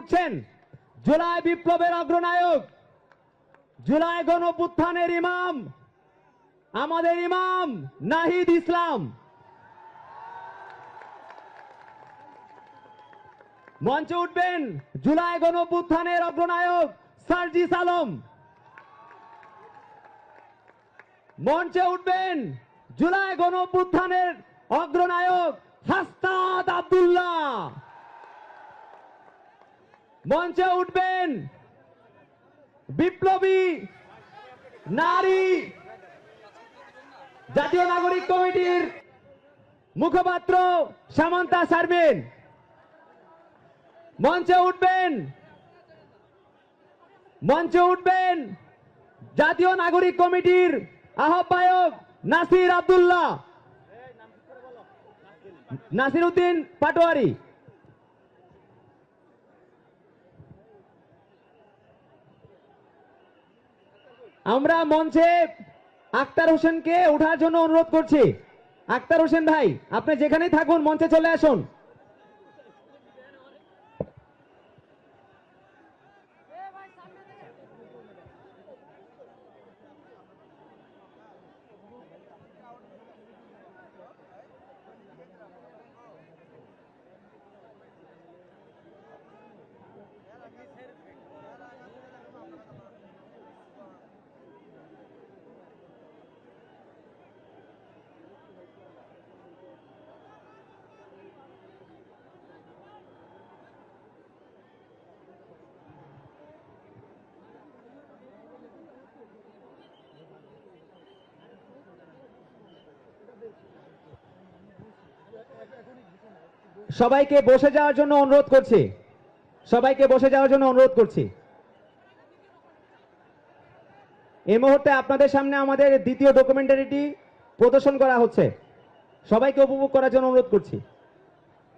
উঠছেন। জুলাই বিপ্লবের অগ্রনায়ক, জুলাই গণপুত্থানের ইমাম, আমাদের ইমাম নাহিদ ইসলাম। মঞ্চে উঠবেন জুলাই গণপুত্থানের অগ্রনায়ক সার্জিস আলম। মঞ্চে উঠবেন জুলাই গণপুত্থানের অগ্রনায়ক হাস্তাদ আব্দুল্লাহ মঞ্চে উঠবেন বিপ্লবী নারী জাতীয় নাগরিক কমিটির মুখপাত্র সামন্তা সারবেন মঞ্চে উঠবেন মঞ্চে উঠবেন জাতীয় নাগরিক কমিটির আহ্বায়ক নাসির আব্দুল্লাহ। নাসির উদ্দিন পাটোয়ারি। আমরা মঞ্চে আক্তার হোসেনকে ওঠার জন্য অনুরোধ করছি। আক্তার হোসেন ভাই, আপনি যেখানেই থাকুন, মঞ্চে চলে আসুন। সবাইকে বসে যাওয়ার জন্য অনুরোধ করছি। সবাইকে বসে যাওয়ার জন্য অনুরোধ করছি। এই মুহূর্তে আপনাদের সামনে আমাদের দ্বিতীয় ডকুমেন্টারিটি প্রদর্শন করা হচ্ছে। সবাইকে উপভোগ করার জন্য অনুরোধ করছি।